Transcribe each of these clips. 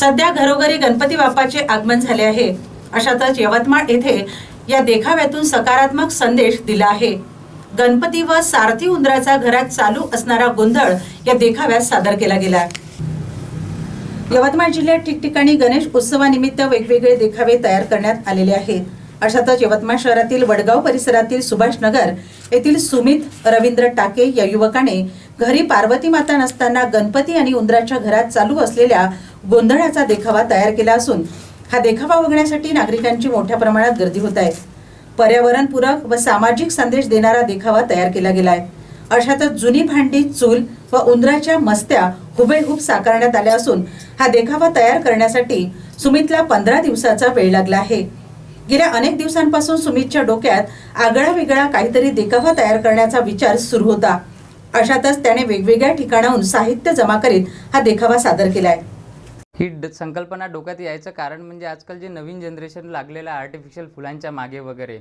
सध्या घरोघरी गणपती बाप्पाचे आगमन झाले आहे. अशातच यवतमाळ येथे या देखाव्यातून सकारात्मक संदेश दिला आहे. गणपती व सारथी उंदराचा घरात चालू असणारा गोंधळ या देखाव्यात सादर केला गेला यवतमाळ जिल्ह्यात ठिकठिकाणी गणेश उत्सवानिमित्त वेगवेगळे देखावे तयार करण्यात आलेले आहेत. अशातच यवतमाळ शहरातील वडगाव परिसरातील सुभाष नगर येथील सुमित रवींद्र टाके या युवकाने घरी पार्वती माता नसताना गणपती आणि उंदराच्या घरात चालू असलेल्या गोंधळाचा देखावा तयार केला असून हा देखावा बघण्यासाठी नागरिकांची मोठ्या प्रमाणात गर्दी होत आहे. पर्यावरणपूरक व सामाजिक संदेश देणारा देखावा तयार केला गेला आहे. अशातच जुनी भांडी चूल व उंदराच्या मस्त्या हुबेहूब साकारण्यात आल्या असून हा देखावा तयार करण्यासाठी सुमितला पंधरा दिवसाचा वेळ लागला आहे. गेल्या अनेक दिवसांपासून सुमितच्या डोक्यात आगळा वेगळा काहीतरी देखावा तयार करण्याचा विचार सुरू होता. अशातच त्याने वेगवेगळ्या ठिकाणाहून साहित्य जमा करीत हा देखावा सादर केला आहे. ही ड संकल्पना डोक्यात यायचं कारण म्हणजे आजकाल जे नवीन जनरेशन लागलेलं आर्टिफिशियल फुलांच्या मागे वगैरे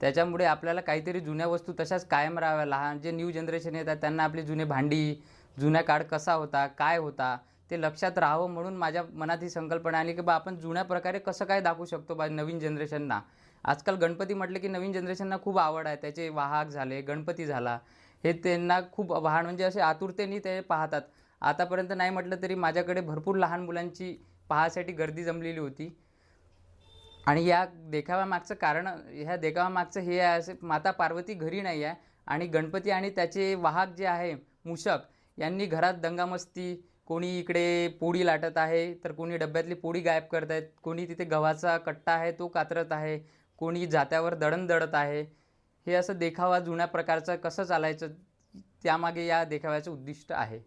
त्याच्यामुळे आपल्याला काहीतरी जुन्या वस्तू तशाच कायम राहाव्या. लहान जे न्यू जनरेशन येतात त्यांना आपली जुने भांडी जुन्या काळ कसा होता काय होता ते लक्षात राहावं म्हणून माझ्या मनात ही संकल्पना आली की बा आपण जुन्या प्रकारे कसं काय दाखवू शकतो बा नवीन जनरेशनना आजकाल गणपती म्हटलं की नवीन जनरेशनना खूप आवड आहे. त्याचे वाहक झाले गणपती झाला. हे त्यांना खूप वाहन म्हणजे असे आतुरतेने ते पाहतात. आतापर्यंत नाही म्हटलं तरी माझ्याकडे भरपूर लहान मुलांची पाहासाठी गर्दी जमलेली होती. आणि या देखाव्यामागचं कारण ह्या देखाव्यामागचं हे आहे असे माता पार्वती घरी नाही आहे आणि गणपती आणि त्याचे वाहक जे आहे मूषक यांनी घरात दंगामस्ती कोणी इकडे पोळी लाटत आहे तर कोणी डब्यातली पोळी गायब करत आहेत कोणी तिथे गव्हाचा कट्टा आहे तो कातरत आहे कोणी जात्यावर दळण दळत आहे. हे असं देखावा जुन्या प्रकारचं कसं चालायचं त्यामागे या देखाव्याचं उद्दिष्ट आहे.